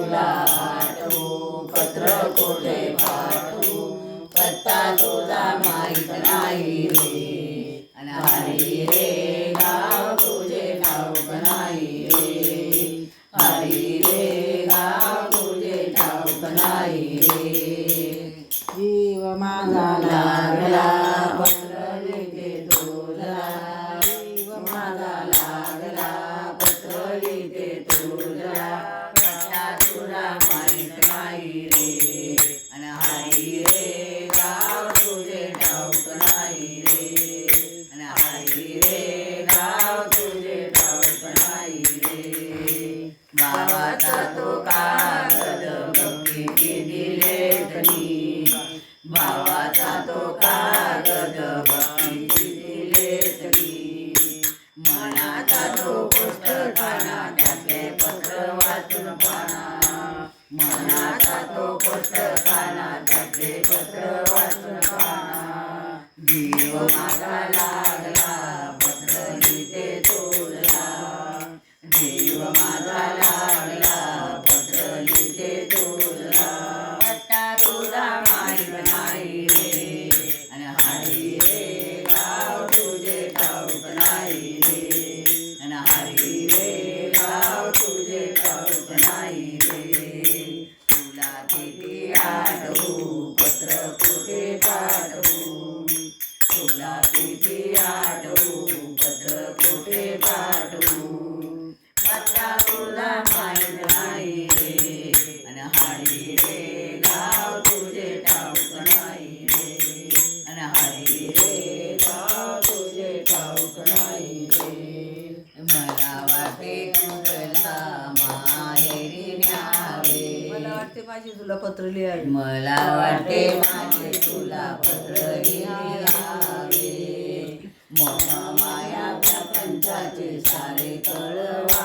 तुला आठू पत्र कोठे पाठू पत्ता तुझा माहीत नाही रे. आणि रे पत्र वाचून पाना जीव माझा माझी तुला पत्र लिहाय मला वाटते माझे तुला पत्र लिहावे. मोह माया प्रपंचाचे सारे कळवा.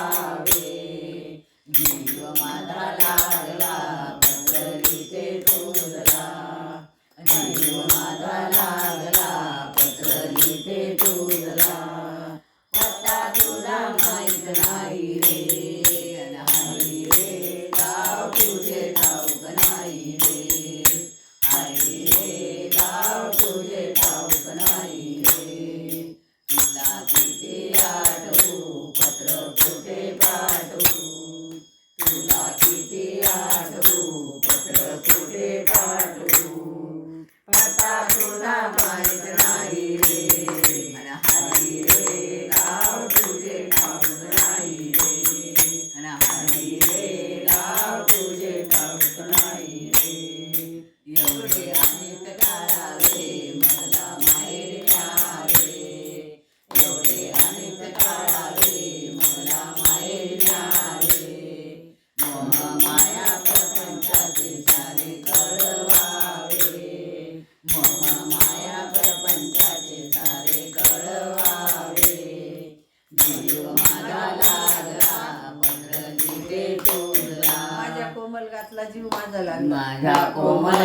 माझ्या कोमल गातला जीव माझा लागला. माझा कोमल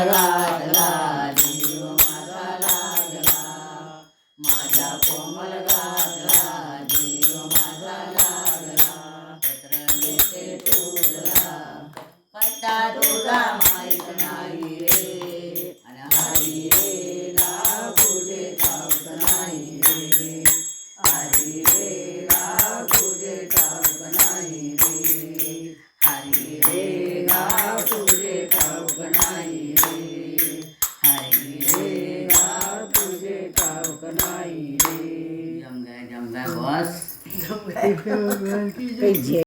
Иди, иди.